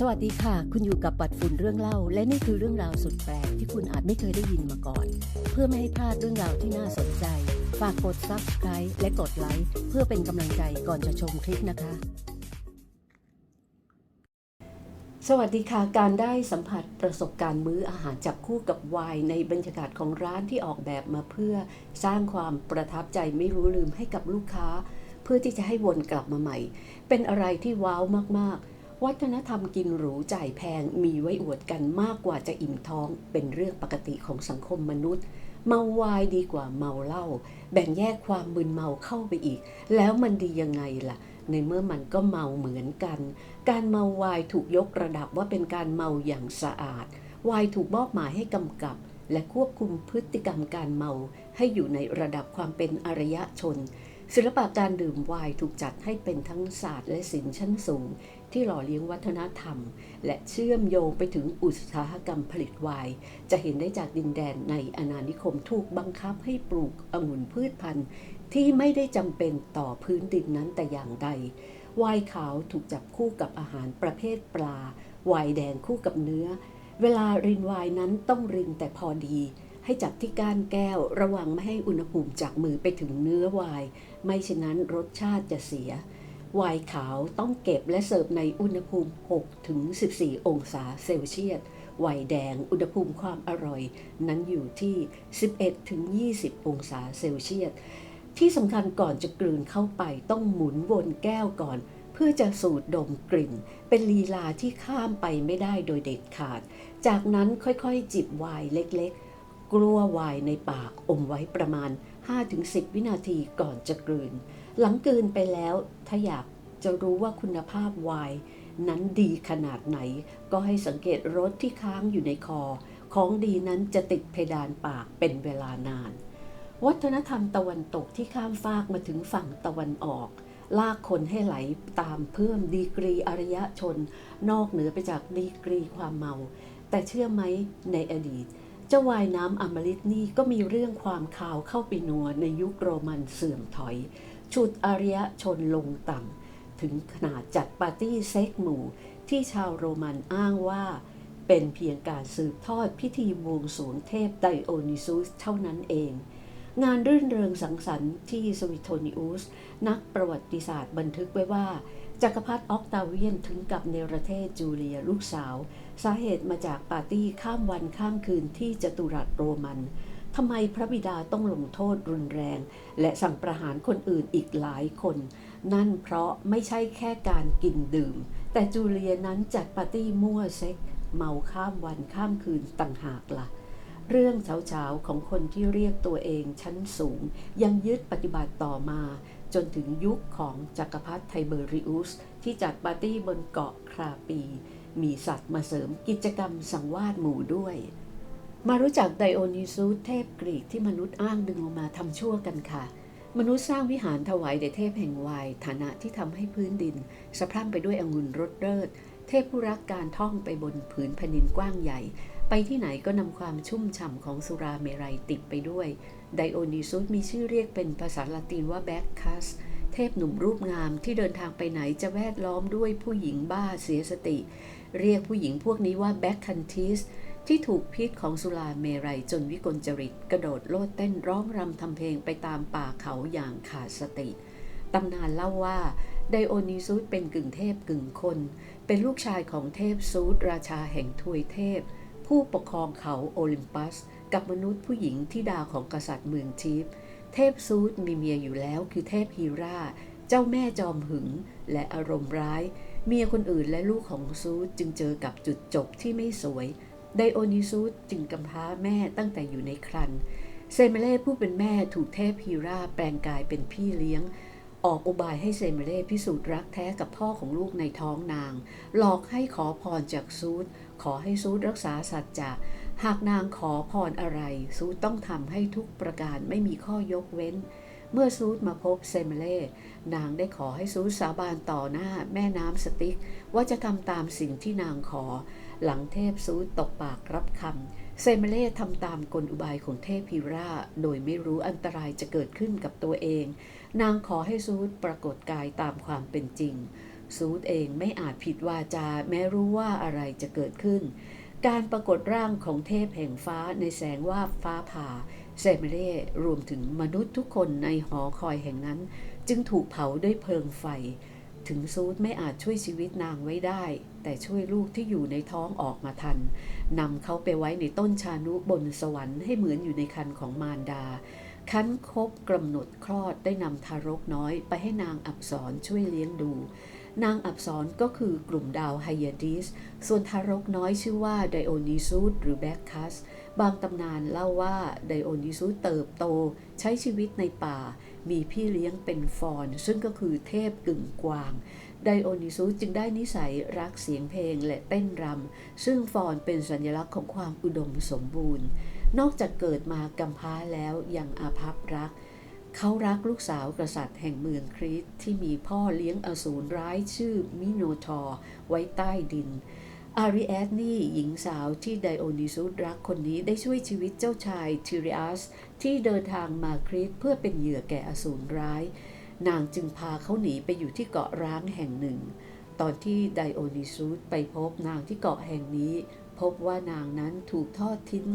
สวัสดีค่ะ คุณอยู่กับปัดฝุ่นเรื่องเล่า และนี่คือเรื่องราวสุดแปลกที่คุณอาจไม่เคยได้ยินมาก่อน เพื่อไม่ให้พลาดเรื่องราวที่น่าสนใจ ฝากกด subscribe และกดไลค์เพื่อเป็นกำลังใจก่อนจะชมคลิปนะคะ สวัสดีค่ะ การได้สัมผัสประสบการณ์มื้ออาหารจับคู่กับไวน์ในบรรยากาศของร้านที่ออกแบบมาเพื่อสร้างความประทับใจไม่รู้ลืมให้กับลูกค้า เพื่อที่จะให้วนกลับมาใหม่ เป็นอะไรที่ว้าวมากๆ วัฒนธรรมกินหรูจ่ายแพงมีไว้อวดกันมากกว่าจะอิ่มท้องเป็นเรื่องปกติของสังคมมนุษย์ เมาไวน์ดีกว่าเมาเหล้าแบ่งแยกความมึนเมาเข้าไปอีก แล้วมันดียังไงล่ะ ในเมื่อมันก็เมาเหมือนกัน การเมาไวน์ถูกยกระดับว่าเป็นการเมาอย่างสะอาดไวน์ถูกมอบหมายให้กำกับ และควบคุมพฤติกรรมการเมาให้อยู่ในระดับความเป็นอารยชนศิลปะการดื่มไวน์ถูกจัดให้เป็นทั้งศาสตร์และศิลป์ชั้นสูง ที่หล่อเลี้ยงวัฒนธรรม และเชื่อมโยงไปถึงอุตสาหกรรมผลิตไวน์จะเห็นได้จากดินแดนในอาณานิคมถูกบังคับให้ปลูกองุ่นพืชพันธุ์ ที่ไม่ได้จำเป็นต่อพื้นดินนั้นแต่อย่างใดไวน์ขาวถูกจับคู่กับอาหารประเภทปลาไวน์แดงคู่กับเนื้อ เวลารินไวน์นั้นต้องรินแต่พอดีให้จับที่ก้านแก้ว ระวังไม่ให้อุณหภูมิจากมือไปถึงเนื้อไวน์ไม่เช่นนั้นรสชาติจะเสีย ไวน์ขาวต้องเก็บและเสิร์ฟในอุณหภูมิ 6-14 องศาเซลเซียสไวน์แดงอุณหภูมิความอร่อย นั้นอยู่ที่ 11-20 องศาเซลเซียส ที่สำคัญก่อนจะกลืนเข้าไปต้องหมุนวนแก้วก่อน เพื่อจะสูดดมกลิ่น เป็นลีลาที่ข้ามไปไม่ได้โดยเด็ดขาด จากนั้นค่อยๆ จิบไวน์เล็กๆ กลัวไวน์ในปากอมไว้ประมาณ 5-10 วินาทีก่อนจะกลืน หลังกลืนไปแล้วถ้าอยากจะรู้ว่าคุณภาพไวน์นั้นดีขนาดไหน ก็ให้สังเกตรสที่ค้างอยู่ในคอ ของดีนั้นจะติดเพดานปากเป็นเวลานาน วัฒนธรรมตะวันตกที่ข้ามฟากมาถึงฝั่งตะวันออก ลากคนให้ไหลตามเพิ่มดีกรีอารยชน นอกเหนือไปจากดีกรีความเมา แต่เชื่อไหมในอดีต เจ้าวายน้ำอมฤตนี่ก็มีเรื่องความข่าวเข้าไปนัวในยุคโรมันเสื่อมถอยฉุดอารยชนลงต่ำ ถึงขนาดจัดปาร์ตี้เซ็กหมู่ ที่ชาวโรมันอ้างว่า เป็นเพียงการสืบทอดพิธีบวงสรวงเทพไดโอนิซุสเท่านั้นเอง งานรื่นเริงสังสรรค์ที่สวิโทนิอุส นักประวัติศาสตร์บันทึกไว้ว่าจักรพรรดิออกตาเวียนถึงกับเนรเทศจูเลียลูกสาว สาเหตุมาจากปาร์ตี้ข้ามวันข้ามคืนที่จตุรัสโรมันทำไมพระบิดาต้องลงโทษรุนแรง และสั่งประหารคนอื่นอีกหลายคน นั่นเพราะไม่ใช่แค่การกินดื่ม แต่จูเลียนั้นจัดปาร์ตี้มั่วเซ็ก เมาข้ามวันข้ามคืนต่างหากละ่ะ เรื่องเฉาๆของคนที่เรียกตัวเองชั้นสูง ยังยึดปฏิบัติต่อมาจนถึงยุคของจักรพรรดิไทเบอริอุสที่จัดปาร์ตี้บนเกาะคราปี มีสัตว์มาเสริมกิจกรรมสังวาสหมู่ด้วย มารู้จักไดโอนิซูสเทพกรีกที่มนุษย์อ้างดึงออกมาทำชั่วกันค่ะ มนุษย์สร้างวิหารถวายแด่เทพแห่งวายฐานะที่ทำให้พื้นดิน สะพรั่งไปด้วยองุ่นรสเลิศเทพผู้รักการท่องไปบนผืนแผ่นดินกว้างใหญ่ ไปที่ไหนก็นำความชุ่มฉ่ำของสุราเมรัยติดไปด้วย ไดโอนิซุสมีชื่อเรียกเป็นภาษาละตินว่าแบ็กคัส เทพหนุ่มรูปงามที่เดินทางไปไหนจะแวดล้อมด้วยผู้หญิงบ้าเสียสติ เรียกผู้หญิงพวกนี้ว่าแบ็กคันทิสที่ถูกพิษของสุราเมรัยจนวิกลจริต กระโดดโลดเต้นร้องรำทำเพลงไปตามป่าเขาอย่างขาดสติ ตำนานเล่าว่าไดโอนิซุสเป็นกึ่งเทพกึ่งคน เป็นลูกชายของเทพซูสราชาแห่งทวยเทพ ผู้ปกครองเขาโอลิมปัส กับมนุษย์ผู้หญิงที่ดาของกษัตริย์เมืองทิพ เทพซูดมีเมียอยู่แล้วคือเทพฮีราเจ้าแม่จอมหึงและอารมณ์ร้าย เมียคนอื่นและลูกของซูดจึงเจอกับจุดจบที่ไม่สวย ไดโอนิซูสจึงกำพร้าแม่ตั้งแต่อยู่ในครรภ์เซเมเล่ผู้เป็นแม่ถูกเทพฮีราแปลงกายเป็นพี่เลี้ยง ออกอุบายให้เซเมเล่พิสูจน์รักแท้กับพ่อของลูกในท้องนาง หลอกให้ขอพรจากซูดขอให้ซูดรักษาสัจจะหากนางขอพรอะไร ซูดต้องทำให้ทุกประการไม่มีข้อยกเว้น เมื่อซูดมาพบเซมเล่นางได้ขอให้ซูดสาบานต่อหน้าแม่น้ำสติก ว่าจะทำตามสิ่งที่นางขอ หลังเทพซูดตกปากรับคำเซมเล่ทำตามกลอุบายของเทพพิราโดยไม่รู้อันตรายจะเกิดขึ้นกับตัวเอง นางขอให้ซูดปรากฏกายตามความเป็นจริง ซูดเองไม่อาจผิดวาจาแม้รู้ว่าอะไรจะเกิดขึ้นการปรากฏร่างของเทพแห่งฟ้าในแสงว่าฟ้าผ่า เซเมเร่รวมถึงมนุษย์ทุกคนในหอคอยแห่งนั้น จึงถูกเผาด้วยเพลิงไฟ ถึงซูดไม่อาจช่วยชีวิตนางไว้ได้ แต่ช่วยลูกที่อยู่ในท้องออกมาทันนำเขาไปไว้ในต้นชานุบนสวรรค์ให้เหมือนอยู่ในคันของมารดาคันครบกำหนดคลอดได้นำทารกน้อยไปให้นางอับสรช่วยเลี้ยงดู นางอับสรก็คือกลุ่มดาวไฮยาดิส ส่วนทารกน้อยชื่อว่าไดโอนิซูสหรือแบคคัส บางตำนานเล่าว่าไดโอนิซูสเติบโต ใช้ชีวิตในป่า มีพี่เลี้ยงเป็นฟอน ซึ่งก็คือเทพกึ่งกวางไดโอนิซูสจึงได้นิสัยรักเสียงเพลงและเต้นรำ ซึ่งฟอนเป็นสัญลักษณ์ของความอุดมสมบูรณ์ นอกจากเกิดมากำพร้าแล้วยังอาภัพรัก เขารักลูกสาวกษัตริย์แห่งเมืองคริสที่มีพ่อเลี้ยงอสูรร้ายชื่อมิโนทอร์ไว้ใต้ดิน อาริแอดนี่หญิงสาวที่ไดโอนิซุสรักคนนี้ได้ช่วยชีวิตเจ้าชายทิริอัสที่เดินทางมาคริสเพื่อเป็นเหยื่อแก่อสูรร้าย นางจึงพาเขาหนีไปอยู่ที่เกาะร้างแห่งหนึ่ง ตอนที่ไดโอนิซุสไปพบนางที่เกาะแห่งนี้ พบว่านางนั้นถูกทอดทิ้ง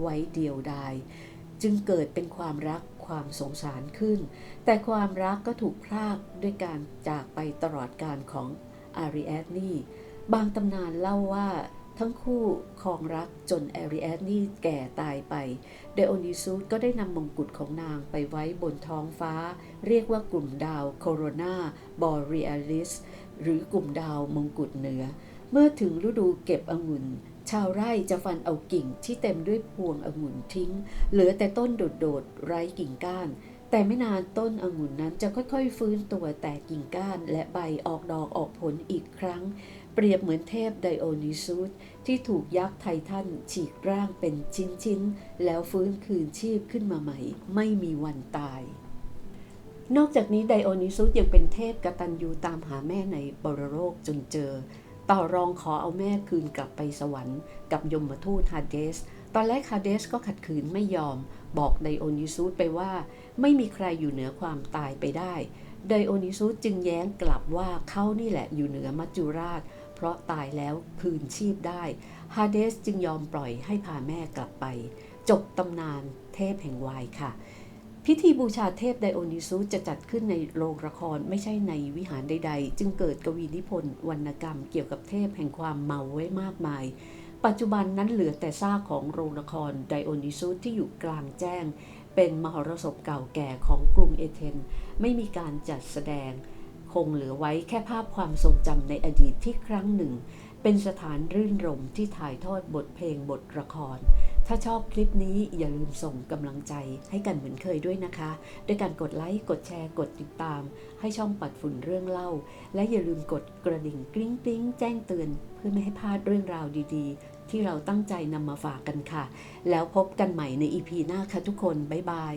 ไว้เดียวดาย จึงเกิดเป็นความรักความสงสารขึ้น แต่ความรักก็ถูกพรากด้วยการจากไปตลอดการของอาริแอดนี่บางตำนานเล่าว่าทั้งคู่คองรักจนอาริแอดนี่แก่ตายไป เดโอนิซูสก็ได้นำมงกุฎของนางไปไว้บนท้องฟ้า เรียกว่ากลุ่มดาวโคโรนาบอเรียลิสหรือกลุ่มดาวมงกุฎเหนือ เมื่อถึงฤดูเก็บองุ่น ชาวไร่จะฟันเอากิ่งที่เต็มด้วยพวงองุ่นทิ้ง เหลือแต่ต้นโดดๆไร้กิ่งก้าน แต่ไม่นานต้นองุ่นนั้นจะค่อยๆ ฟื้นตัวแตกกิ่งก้านและใบออกดอกออกผลอีกครั้ง เปรียบเหมือนเทพไดโอนิซูสที่ถูกยักษ์ไททันฉีกร่างเป็นชิ้นๆ แล้วฟื้นคืนชีพขึ้นมาใหม่ ไม่มีวันตายนอกจากนี้ไดโอนิซุสยังเป็นเทพกตัญญูตามหาแม่ในบรโลกจนเจอ ต่อรองขอเอาแม่คืนกลับไปสวรรค์กับยมทูตฮาเดส ตอนแรกฮาเดสก็ขัดขืนไม่ยอม บอกไดโอนิซุสไปว่า ไม่มีใครอยู่เหนือความตายไปได้ ไดโอนิซุสจึงแย้งกลับว่าเขานี่แหละอยู่เหนือมัจจุราช เพราะตายแล้วคืนชีพได้ ฮาเดสจึงยอมปล่อยให้พาแม่กลับไป จบตำนานเทพแห่งวายค่ะ พิธีบูชาเทพไดโอนิซุสจะจัดขึ้นในโรงละครไม่ใช่ในวิหารใด ๆ จึงเกิดกวีนิพนธ์วรรณกรรมเกี่ยวกับเทพแห่งความเมาไว้มากมาย ปัจจุบันนั้นเหลือแต่ซากของโรงละครไดโอนิซุสที่อยู่กลางแจ้ง เป็นมหรสพเก่าแก่ของกรุงเอเธนไม่มีการจัดแสดง คงเหลือไว้แค่ภาพความทรงจำในอดีตที่ครั้งหนึ่ง เป็นสถานรื่นรมที่ถ่ายทอดบทเพลงบทละคร ถ้าชอบคลิปนี้อย่าลืมส่งกำลังใจให้กันเหมือนเคยด้วยนะคะ ด้วยการกดไลค์กดแชร์กดติดตาม ให้ช่องปัดฝุ่นเรื่องเล่า และอย่าลืมกดกระดิ่งกริ๊งกริ๊งแจ้งเตือน เพื่อไม่ให้พลาดเรื่องราวดีๆ ที่เราตั้งใจนำมาฝากกันค่ะ แล้วพบกันใหม่ในอีพีหน้าค่ะทุกคนบ๊ายบาย